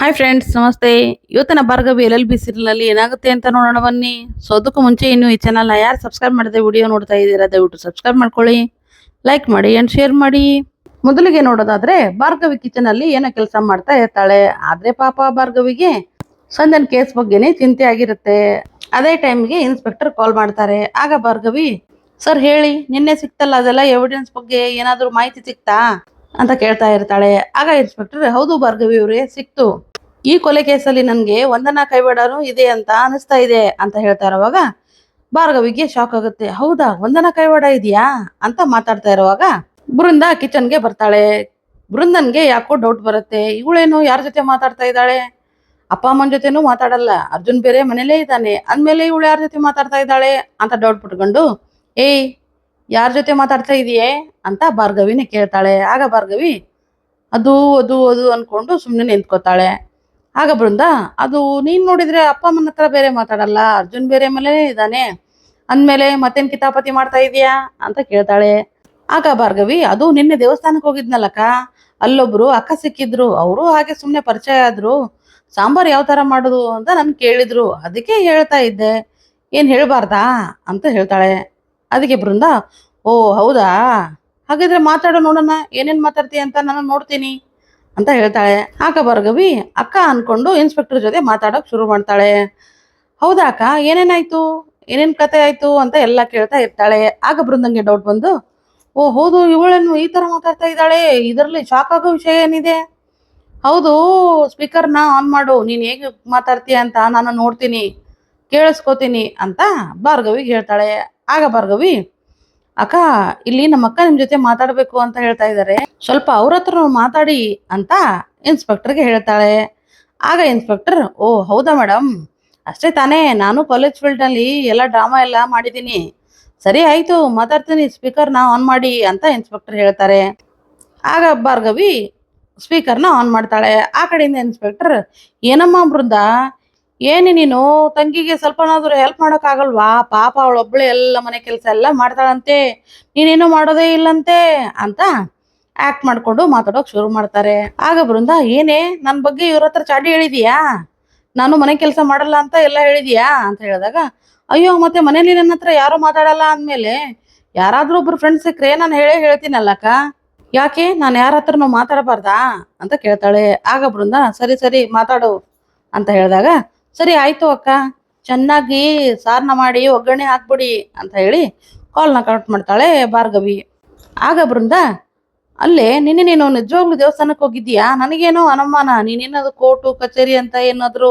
Hi friends ನಮಸ್ತೆ. ಇವತ್ತಿನ Bhargavi L L B ಸೀರಿಯಲ್ನಲ್ಲಿ ಏನಾಗುತ್ತೆ ಅಂತ ನೋಡೋಣ ಬನ್ನಿ. ಸೊ ಅದಕ್ಕೂ ಮುಂಚೆ ಇನ್ನು ಈ ಚಾನಲ್ನ ಯಾರು ಸಬ್ಸ್ಕ್ರೈಬ್ ಮಾಡಿದೆ ವಿಡಿಯೋ ನೋಡ್ತಾ ಇದ್ದೀರಾ, ದಯವಿಟ್ಟು ಸಬ್ಸ್ಕ್ರೈಬ್ ಮಾಡ್ಕೊಳ್ಳಿ ಲೈಕ್ ಮಾಡಿ ಆ್ಯಂಡ್ ಶೇರ್ ಮಾಡಿ. ಮೊದಲಿಗೆ ನೋಡೋದಾದ್ರೆ, ಭಾರ್ಗವಿ ಕಿಚನ್ ಅಲ್ಲಿ ಏನೋ ಕೆಲಸ ಮಾಡ್ತಾ ಇರ್ತಾಳೆ. ಆದ್ರೆ ಪಾಪ ಭಾರ್ಗವಿಗೆ ಸಂಜನ್ ಕೇಸ್ ಬಗ್ಗೆನೇ ಚಿಂತೆ ಆಗಿರುತ್ತೆ. ಅದೇ ಟೈಮ್ಗೆ ಇನ್ಸ್ಪೆಕ್ಟರ್ ಕಾಲ್ ಮಾಡ್ತಾರೆ. ಆಗ ಭಾರ್ಗವಿ ಸರ್ ಹೇಳಿ, ನಿನ್ನೆ ಸಿಕ್ತಲ್ಲ ಅದೆಲ್ಲ ಎವಿಡೆನ್ಸ್ ಬಗ್ಗೆ? ಏನಾದರೂ ಮಾಹಿತಿ ಸಿಕ್ತಾ? ಅಂತ ಕೇಳ್ತಾ ಇರ್ತಾಳೆ. ಆಗ ಇನ್ಸ್ಪೆಕ್ಟರ್ ಹೌದು ಭಾರ್ಗವಿ ಅವರೇ, ಸಿಕ್ತು. ಈ ಕೊಲೆ ಕೇಸಲ್ಲಿ ನನಗೆ ವಂದನಾ ಕೈವಾಡನು ಇದೆ ಅಂತ ಅನಿಸ್ತಾ ಇದೆ ಅಂತ ಹೇಳ್ತಾ ಇರುವಾಗ, ಭಾರ್ಗವಿಗೆ ಶಾಕ್ ಆಗುತ್ತೆ. ಹೌದಾ, ವಂದನಾ ಕೈವಾಡ ಇದೆಯಾ? ಅಂತ ಮಾತಾಡ್ತಾ ಇರುವಾಗ, ಬೃಂದ ಕಿಚನ್ಗೆ ಬರ್ತಾಳೆ. ಬೃಂದನ್ಗೆ ಯಾಕೋ ಡೌಟ್ ಬರುತ್ತೆ. ಇವಳೇನು ಯಾರ ಜೊತೆ ಮಾತಾಡ್ತಾ ಇದ್ದಾಳೆ? ಅಪ್ಪ ಅಮ್ಮನ ಜೊತೆನೂ ಮಾತಾಡಲ್ಲ. ಅರ್ಜುನ್ ಬೇರೆ ಮನೇಲೇ ಇದ್ದಾನೆ. ಅಂದ್ಮೇಲೆ ಇವಳು ಯಾರ ಜೊತೆ ಮಾತಾಡ್ತಾ ಇದ್ದಾಳೆ ಅಂತ ಡೌಟ್ ಪಟ್ಕೊಂಡು, ಏಯ್, ಯಾರ ಜೊತೆ ಮಾತಾಡ್ತಾ ಇದೆಯೇ ಅಂತ ಭಾರ್ಗವಿನೇ ಕೇಳ್ತಾಳೆ. ಆಗ ಭಾರ್ಗವಿ, ಅದು ಅದು ಅದು ಅನ್ಕೊಂಡು ಸುಮ್ಮನೆ ನಿಂತ್ಕೋತಾಳೆ. ಆಗ ಬೃಂದ ಅದು ನೀನ್ ನೋಡಿದ್ರೆ ಅಪ್ಪ ಅಮ್ಮನ ಹತ್ರ ಬೇರೆ ಮಾತಾಡಲ್ಲ, ಅರ್ಜುನ್ ಬೇರೆ ಮೇಲೆ ಇದ್ದಾನೆ. ಅಂದ್ಮೇಲೆ ಮತ್ತೇನ್ ಕಿತಾಪತಿ ಮಾಡ್ತಾ ಇದೀಯಾ ಅಂತ ಕೇಳ್ತಾಳೆ. ಆಗ ಭಾರ್ಗವಿ, ಅದು ನಿನ್ನೆ ದೇವಸ್ಥಾನಕ್ಕೆ ಹೋಗಿದ್ನಲ್ಲಕ್ಕ. ಅಲ್ಲೊಬ್ರು ಅಕ್ಕ ಸಿಕ್ಕಿದ್ರು, ಅವರು ಹಾಗೆ ಸುಮ್ಮನೆ ಪರಿಚಯ ಆದ್ರು. ಸಾಂಬಾರ್ ಯಾವ ತರ ಮಾಡೋದು ಅಂತ ನನ್ ಕೇಳಿದ್ರು, ಅದಕ್ಕೆ ಹೇಳ್ತಾ ಇದ್ದೆ. ಏನ್ ಹೇಳಬಾರ್ದಾ ಅಂತ ಹೇಳ್ತಾಳೆ. ಅದಕ್ಕೆ ಬೃಂದ ಓ ಹೌದಾ? ಹಾಗಿದ್ರೆ ಮಾತಾಡೋ ನೋಡೋಣ, ಏನೇನ್ ಮಾತಾಡ್ತೀಯ ಅಂತ ನಾನು ನೋಡ್ತೀನಿ. ಅಂತ ಹೇಳ್ತಾಳೆ. ಆಕ ಭಾರ್ಗವಿ ಅಕ್ಕ ಅನ್ಕೊಂಡು ಇನ್ಸ್ಪೆಕ್ಟರ್ ಜೊತೆ ಮಾತಾಡೋಕೆ ಶುರು ಮಾಡ್ತಾಳೆ. ಹೌದಾ ಅಕ್ಕ, ಏನೇನಾಯ್ತು? ಏನೇನ್ ಕತೆ ಆಯಿತು ಅಂತ ಎಲ್ಲ ಕೇಳ್ತಾ ಇರ್ತಾಳೆ. ಆಗ ಬೃಂದಂಗೆ ಡೌಟ್ ಬಂದು, ಓ ಹೌದು ಇವಳೇನು ಈ ತರ ಮಾತಾಡ್ತಾ ಇದ್ದಾಳೆ. ಇದರಲ್ಲಿ ಶಾಕ್ ಆಗೋ ವಿಷಯ ಏನಿದೆ? ಹೌದು ಸ್ಪೀಕರ್ನ ಆನ್ ಮಾಡು. ನೀನು ಹೇಗೆ ಮಾತಾಡ್ತೀಯ ಅಂತ ನಾನು ನೋಡ್ತೀನಿ. ಕೇಳಿಸ್ಕೋತೀನಿ ಅಂತ ಭಾರ್ಗವಿಗೆ ಹೇಳ್ತಾಳೆ. ಆಗ ಭಾರ್ಗವಿ ಅಕ್ಕ, ಇಲ್ಲಿ ನಮ್ಮ ಅಕ್ಕ ನಿಮ್ ಜೊತೆ ಮಾತಾಡ್ಬೇಕು ಅಂತ ಹೇಳ್ತಾ ಇದ್ದಾರೆ ಸ್ವಲ್ಪ ಅವ್ರ ಹತ್ರ ಮಾತಾಡಿ ಅಂತ ಇನ್ಸ್ಪೆಕ್ಟರ್ಗೆ ಹೇಳ್ತಾಳೆ. ಆಗ ಇನ್ಸ್ಪೆಕ್ಟರ್, ಓ ಹೌದಾ ಮೇಡಮ್ ಅಷ್ಟೇ ತಾನೇ, ನಾನು ಕಾಲೇಜ್ ಫೀಲ್ಡ್ನಲ್ಲಿ ಎಲ್ಲ ಡ್ರಾಮಾ ಎಲ್ಲ ಮಾಡಿದ್ದೀನಿ. ಸರಿ ಆಯ್ತು, ಮಾತಾಡ್ತೀನಿ ಸ್ಪೀಕರ್ನ ಆನ್ ಮಾಡಿ ಅಂತ ಇನ್ಸ್ಪೆಕ್ಟರ್ ಹೇಳ್ತಾರೆ. ಆಗ ಭಾರ್ಗವಿ ಸ್ಪೀಕರ್ನ ಆನ್ ಮಾಡ್ತಾಳೆ. ಆ ಕಡೆಯಿಂದ ಇನ್ಸ್ಪೆಕ್ಟರ್, ಏನಮ್ಮ ಬೃಂದ ಏನಿ ನೀನು? ತಂಗಿಗೆ ಸ್ವಲ್ಪನಾದ್ರೂ ಹೆಲ್ಪ್ ಮಾಡೋಕ್ಕಾಗಲ್ವಾ? ಪಾಪ ಅವಳೊಬ್ಳೆ ಎಲ್ಲ ಮನೆ ಕೆಲಸ ಎಲ್ಲ ಮಾಡ್ತಾಳಂತೆ. ನೀನೇನು ಮಾಡೋದೇ ಇಲ್ಲಂತೆ ಅಂತ ಆಕ್ಟ್ ಮಾಡ್ಕೊಂಡು ಮಾತಾಡೋಕೆ ಶುರು ಮಾಡ್ತಾರೆ. ಆಗ ಬೃಂದ, ಏನೇ? ನನ್ನ ಬಗ್ಗೆ ಇವ್ರ ಹತ್ರ ಚಾಡಿ ಹೇಳಿದೀಯಾ? ನಾನು ಮನೆ ಕೆಲಸ ಮಾಡಲ್ಲ ಅಂತ ಎಲ್ಲ ಹೇಳಿದೀಯಾ? ಅಂತ ಹೇಳಿದಾಗ, ಅಯ್ಯೋ, ಮತ್ತೆ ಮನೇಲಿ ನನ್ನ ಹತ್ರ ಯಾರು ಮಾತಾಡಲ್ಲ ಅಂದ್ಮೇಲೆ ಯಾರಾದ್ರೂ ಒಬ್ರು ಫ್ರೆಂಡ್ಸ್ ಸಿಕ್ಕರೆ ನಾನು ಹೇಳೇ ಹೇಳ್ತೀನಲ್ಲಕ್ಕ ಯಾಕೆ? ನಾನು ಯಾರ ಹತ್ರನೂ ಮಾತಾಡಬಾರ್ದಾ? ಅಂತ ಕೇಳ್ತಾಳೆ. ಆಗ ಬೃಂದ, ಸರಿ ಸರಿ, ಮಾತಾಡು ಅಂತ ಹೇಳಿದಾಗ ಸರಿ, ಆಯ್ತು ಅಕ್ಕ. ಚೆನ್ನಾಗಿ ಸಾರ್ನ ಮಾಡಿ ಒಗ್ಗರಣೆ ಹಾಕ್ಬಿಡಿ ಅಂತ ಹೇಳಿ ಕಾಲ್ನ ಕಟ್ ಮಾಡ್ತಾಳೆ ಭಾರ್ಗವಿ. ಆಗ ಬೃಂದ, ಅಲ್ಲೇ, ನಿನ್ನೆ ನೀನು ನಿಜವಾಗ್ಲೂ ದೇವಸ್ಥಾನಕ್ಕೆ ಹೋಗಿದ್ದೀಯಾ? ನನಗೇನೋ ಅನುಮಾನ. ನೀನೇನಾದ್ರು ಕೋರ್ಟು, ಕಚೇರಿ ಅಂತ ಏನಾದರೂ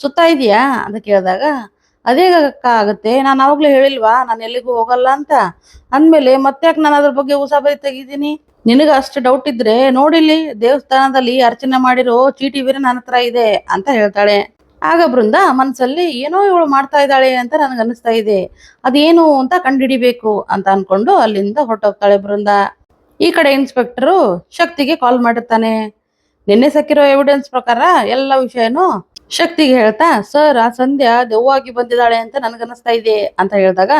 ಸುತ್ತಾ ಇದೆಯಾ? ಅಂತ ಕೇಳಿದಾಗ, ಅದೇ ಅಕ್ಕ ಆಗುತ್ತೆ. ನಾನು ಅವಾಗ್ಲೇ ಹೇಳಿಲ್ವಾ? ನಾನು ಎಲ್ಲಿಗೂ ಹೋಗಲ್ಲ ಅಂತ. ಅಂದ್ಮೇಲೆ ಮತ್ತೆ ಯಾಕೆ ನಾನು ಅದ್ರ ಬಗ್ಗೆ ಉಸಾಬರಿ ತೆಗಿದ್ದೀನಿ? ನಿನಗೆ ಅಷ್ಟು ಡೌಟ್ ಇದ್ರೆ ನೋಡಿಲ್ಲಿ ದೇವಸ್ಥಾನದಲ್ಲಿ ಅರ್ಚನೆ ಮಾಡಿರೋ ಚೀಟಿ ಬೇರೆ ನನ್ನ ಹತ್ರ ಇದೆ ಅಂತ ಹೇಳ್ತಾಳೆ. ಆಗ ಬೃಂದ ಮನಸ್ಸಲ್ಲಿ ಏನೋ ಇವಳು ಮಾಡ್ತಾ ಇದ್ದಾಳೆ ಅಂತ ನನಗೆ ಅನಿಸ್ತಾ ಇದೆ. ಅದೇನು ಅಂತ ಕಂಡುಹಿಡಿಬೇಕು ಅಂತ ಅನ್ಕೊಂಡು ಅಲ್ಲಿಂದ ಹೊರಟೋಗ್ತಾಳೆ ಬೃಂದ. ಈ ಕಡೆ ಇನ್ಸ್ಪೆಕ್ಟರು ಶಕ್ತಿಗೆ ಕಾಲ್ ಮಾಡಿರ್ತಾನೆ. ನಿನ್ನೆ ಸಕ್ಕಿರೋ ಎವಿಡೆನ್ಸ್ ಪ್ರಕಾರ ಎಲ್ಲ ವಿಷಯನೂ ಶಕ್ತಿಗೆ ಹೇಳ್ತಾ, ಸರ್, ಆ ಸಂಧ್ಯಾ ದೆವ್ವಾಗಿ ಬಂದಿದ್ದಾಳೆ ಅಂತ ನನಗನ್ನಿಸ್ತಾ ಇದೆ ಅಂತ ಹೇಳಿದಾಗ,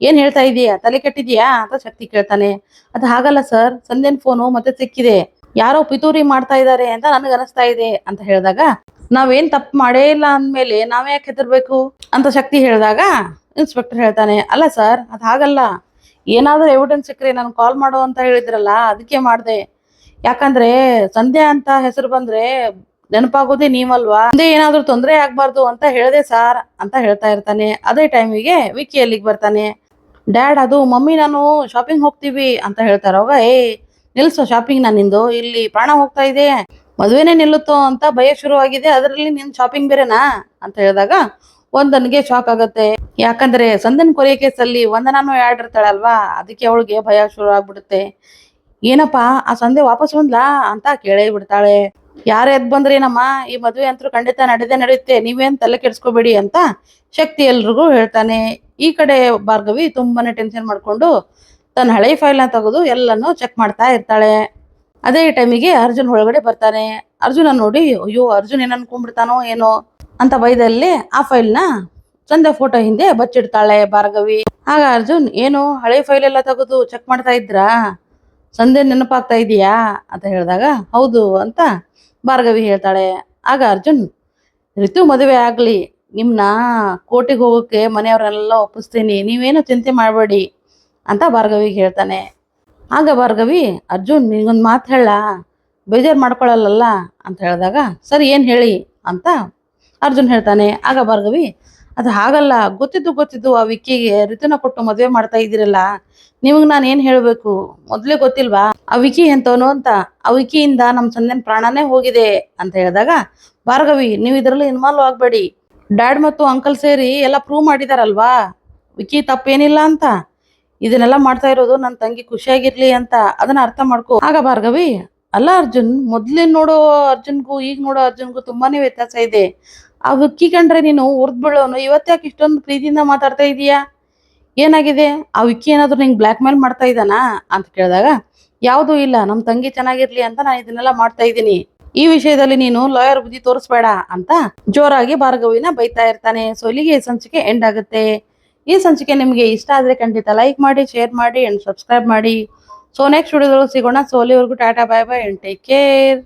ಏನ್ ಹೇಳ್ತಾ ಇದೀಯಾ? ತಲೆ ಕೆಟ್ಟಿದ್ಯಾ? ಅಂತ ಶಕ್ತಿ ಕೇಳ್ತಾನೆ. ಅದು ಹಾಗಲ್ಲ ಸರ್, ಸಂಧ್ಯನ್ ಫೋನು ಮತ್ತೆ ಸಿಕ್ಕಿದೆ. ಯಾರೋ ಪಿತೂರಿ ಮಾಡ್ತಾ ಇದ್ದಾರೆ ಅಂತ ನನಗೆ ಅನಿಸ್ತಾ ಇದೆ ಅಂತ ಹೇಳಿದಾಗ ನಾವೇನ್ ತಪ್ಪು ಮಾಡೇ ಇಲ್ಲ ಅಂದ್ಮೇಲೆ ನಾವೇ ಯಾಕೆ ಹೆದರ್ಬೇಕು ಅಂತ ಶಕ್ತಿ ಹೇಳಿದಾಗ ಇನ್ಸ್ಪೆಕ್ಟರ್ ಹೇಳ್ತಾನೆ, ಅಲ್ಲ ಸರ್ ಅದು ಹಾಗಲ್ಲ. ಏನಾದ್ರೂ ಎವಿಡೆನ್ಸ್ ಸಿಕ್ಕರೆ ನಾನು ಕಾಲ್ ಮಾಡು ಅಂತ ಹೇಳಿದ್ರಲ್ಲ ಅದಕ್ಕೆ ಮಾಡಿದೆ. ಯಾಕಂದ್ರೆ ಸಂಧ್ಯಾ ಅಂತ ಹೆಸರು ಬಂದ್ರೆ ನೆನಪಾಗೋದೇ ನೀವಲ್ವಾ? ಮುಂದೆ ಏನಾದ್ರೂ ತೊಂದರೆ ಆಗ್ಬಾರ್ದು ಅಂತ ಹೇಳ್ದೆ ಸಾರ್ ಅಂತ ಹೇಳ್ತಾ ಇರ್ತಾನೆ. ಅದೇ ಟೈಮಿಗೆ ವಿಕಿ ಅಲ್ಲಿಗೆ ಬರ್ತಾನೆ. ಡ್ಯಾಡ್ ಅದು ಮಮ್ಮಿ ನಾನು ಶಾಪಿಂಗ್ ಹೋಗ್ತೀವಿ ಅಂತ ಹೇಳ್ತಾರವಾಗ ಏ ನಿಲ್ಸು ಶಾಪಿಂಗ್ ನಿಂದು. ಇಲ್ಲಿ ಪ್ರಾಣ ಹೋಗ್ತಾ ಇದೆ. ಮದುವೆನೇ ನಿಲ್ಲುತ್ತೋ ಅಂತ ಭಯ ಶುರುವಾಗಿದೆ. ಅದರಲ್ಲಿ ನಿನ್ ಶಾಪಿಂಗ್ ಬೇರೆನಾ? ಅಂತ ಹೇಳಿದಾಗ, ಒಂದನ್ಗೆ ಶಾಕ್ ಆಗುತ್ತೆ. ಯಾಕಂದ್ರೆ ಸಂದನ್ ಕೊರಿಯ ಕೇಸಲ್ಲಿ ವಂದನಾನು ಇರ್ತಾಳಲ್ವಾ ಅದಕ್ಕೆ ಅವಳಿಗೆ ಭಯ ಶುರು ಆಗ್ಬಿಡುತ್ತೆ. ಏನಪ್ಪಾ, ಆ ಸಂದೆ ವಾಪಸ್ ಬಂದ್ಲಾ? ಅಂತ ಕೇಳೇ ಬಿಡ್ತಾಳೆ. ಯಾರು ಎದ್ ಬಂದ್ರೇನಮ್ಮ ಈ ಮದುವೆ ಅಂತೂ ಖಂಡಿತ ನಡೆದೇ ನಡೆಯುತ್ತೆ. ನೀವೇನ್ ತಲೆ ಕೆಡ್ಸ್ಕೋಬೇಡಿ ಅಂತ ಶಕ್ತಿ ಎಲ್ರಿಗೂ ಹೇಳ್ತಾನೆ. ಈ ಕಡೆ ಭಾರ್ಗವಿ ತುಂಬಾನೇ ಟೆನ್ಷನ್ ಮಾಡ್ಕೊಂಡು ತನ್ನ ಹಳೆ ಫೈಲ್ನ ತೆಗೆದು ಎಲ್ಲನೂ ಚೆಕ್ ಮಾಡ್ತಾ ಇರ್ತಾಳೆ. ಅದೇ ಟೈಮಿಗೆ ಅರ್ಜುನ್ ಒಳಗಡೆ ಬರ್ತಾನೆ. ಅರ್ಜುನ ನೋಡಿ, ಅಯ್ಯೋ, ಅರ್ಜುನ್ ಏನ್ ಅನ್ಕೊಂಡ್ಬಿಡ್ತಾನೋ ಏನೋ ಅಂತ ಬೈದಲ್ಲಿ ಆ ಫೈಲ್ನ ಚಂದ ಫೋಟೋ ಹಿಂದೆ ಬಚ್ಚಿಡ್ತಾಳೆ ಭಾರ್ಗವಿ. ಆಗ ಅರ್ಜುನ್, ಏನು, ಹಳೆ ಫೈಲ್ ಎಲ್ಲ ತೆಗೆದು ಚೆಕ್ ಮಾಡ್ತಾ ಇದ್ರಾ? ಸಂದೆ ನೆನಪಾಗ್ತಾ ಇದೀಯಾ? ಅಂತ ಹೇಳಿದಾಗ, ಹೌದು ಅಂತ ಭಾರ್ಗವಿ ಹೇಳ್ತಾಳೆ. ಆಗ ಅರ್ಜುನ್ ಋತು ಮದುವೆ ಆಗಲಿ. ನಿಮ್ಮನ್ನ ಕೋಟೆಗೆ ಹೋಗೋಕ್ಕೆ ಮನೆಯವರೆಲ್ಲ ಒಪ್ಪಿಸ್ತೀನಿ. ನೀವೇನು ಚಿಂತೆ ಮಾಡಬೇಡಿ ಅಂತ ಭಾರ್ಗವಿಗೆ ಹೇಳ್ತಾನೆ. ಆಗ ಭಾರ್ಗವಿ, ಅರ್ಜುನ್ ನಿನಗೊಂದು ಮಾತು ಹೇಳ, ಬೇಜಾರು ಮಾಡ್ಕೊಳ್ಳಲ್ಲ ಅಂತ ಹೇಳಿದಾಗ, ಸರಿ, ಏನು ಹೇಳಿ? ಅಂತ ಅರ್ಜುನ್ ಹೇಳ್ತಾನೆ. ಆಗ ಭಾರ್ಗವಿ, ಅದು ಹಾಗಲ್ಲ, ಗೊತ್ತಿದ್ದು ಗೊತ್ತಿದ್ದು ಆ ವಿಕ್ಕಿಗೆ ಋತುನ ಕೊಟ್ಟು ಮದುವೆ ಮಾಡ್ತಾ ಇದ್ದೀರಲ್ಲ, ನಿಮಗೆ ನಾನು ಏನು ಹೇಳಬೇಕು? ಮೊದಲೇ ಗೊತ್ತಿಲ್ವಾ? ಆ ವಿಕಿ ಎಂತವನು? ಅಂತ, ಆ ವಿಕಿಯಿಂದ ನಮ್ಮ ಸಂದೇನ ಪ್ರಾಣನೇ ಹೋಗಿದೆ ಅಂತ ಹೇಳಿದಾಗ, ಭಾರ್ಗವಿ, ನೀವು ಇದರಲ್ಲಿ ಇನ್ವಾಲ್ವ್ ಆಗಬೇಡಿ. ಡ್ಯಾಡ್ ಮತ್ತು ಅಂಕಲ್ ಸೇರಿ ಎಲ್ಲ ಪ್ರೂವ್ ಮಾಡಿದಾರಲ್ವಾ? ವಿಕಿ ತಪ್ಪೇನಿಲ್ಲ ಅಂತ. ಇದನ್ನೆಲ್ಲ ಮಾಡ್ತಾ ಇರೋದು ನನ್ನ ತಂಗಿ ಖುಷಿಯಾಗಿರ್ಲಿ ಅಂತ ಅದನ್ನ ಅರ್ಥ ಮಾಡ್ಕೋ. ಆಗ ಭಾರ್ಗವಿ, ಅಲ್ಲ ಅರ್ಜುನ್, ಮೊದ್ಲಿನ್ ನೋಡೋ ಅರ್ಜುನ್ಗೂ, ಈಗ ನೋಡೋ ಅರ್ಜುನ್ಗೂ ತುಂಬಾನೇ ವ್ಯತ್ಯಾಸ ಇದೆ. ಆ ವಿಕ್ಕಿ ಕಂಡ್ರೆ ನೀನು ಉರ್ದ್ ಬೀಳೋನು. ಇವತ್ತ್ಯಾಕೆ ಇಷ್ಟೊಂದು ಪ್ರೀತಿಯಿಂದ ಮಾತಾಡ್ತಾ ಇದೀಯಾ? ಏನಾಗಿದೆ? ಆ ವಿಕ್ಕಿ ಏನಾದ್ರು ನಿಂಗೆ ಬ್ಲ್ಯಾಕ್ ಮೇಲ್ ಮಾಡ್ತಾ ಇದ್ದಾನಾ ಅಂತ ಕೇಳಿದಾಗ, ಯಾವುದೂ ಇಲ್ಲ. ನಮ್ಮ ತಂಗಿ ಚೆನ್ನಾಗಿರ್ಲಿ ಅಂತ ನಾನು ಇದನ್ನೆಲ್ಲ ಮಾಡ್ತಾ ಇದ್ದೀನಿ ಈ ವಿಷಯದಲ್ಲಿ ನೀನು ಲಾಯರ್ ಬುದ್ಧಿ ತೋರಿಸ್ಬೇಡ ಅಂತ ಜೋರಾಗಿ ಭಾರ್ಗವಿನ ಬೈತಾ ಇರ್ತಾನೆ. ಸೊ ಇಲ್ಲಿಗೆ ಸಂಚಿಕೆ ಎಂಡ್ ಆಗುತ್ತೆ. ಈ ಸಂಚಿಕೆ ನಿಮಗೆ ಇಷ್ಟ ಆದರೆ ಖಂಡಿತ ಲೈಕ್ ಮಾಡಿ ಶೇರ್ ಮಾಡಿ ಆ್ಯಂಡ್ ಸಬ್ಸ್ಕ್ರೈಬ್ ಮಾಡಿ. ಸೊ ನೆಕ್ಸ್ಟ್ ವಿಡಿಯೋದಲ್ಲಿ ಸಿಗೋಣ. ಸೊ ಅಲ್ಲಿವರೆಗೂ tata bye bye and take care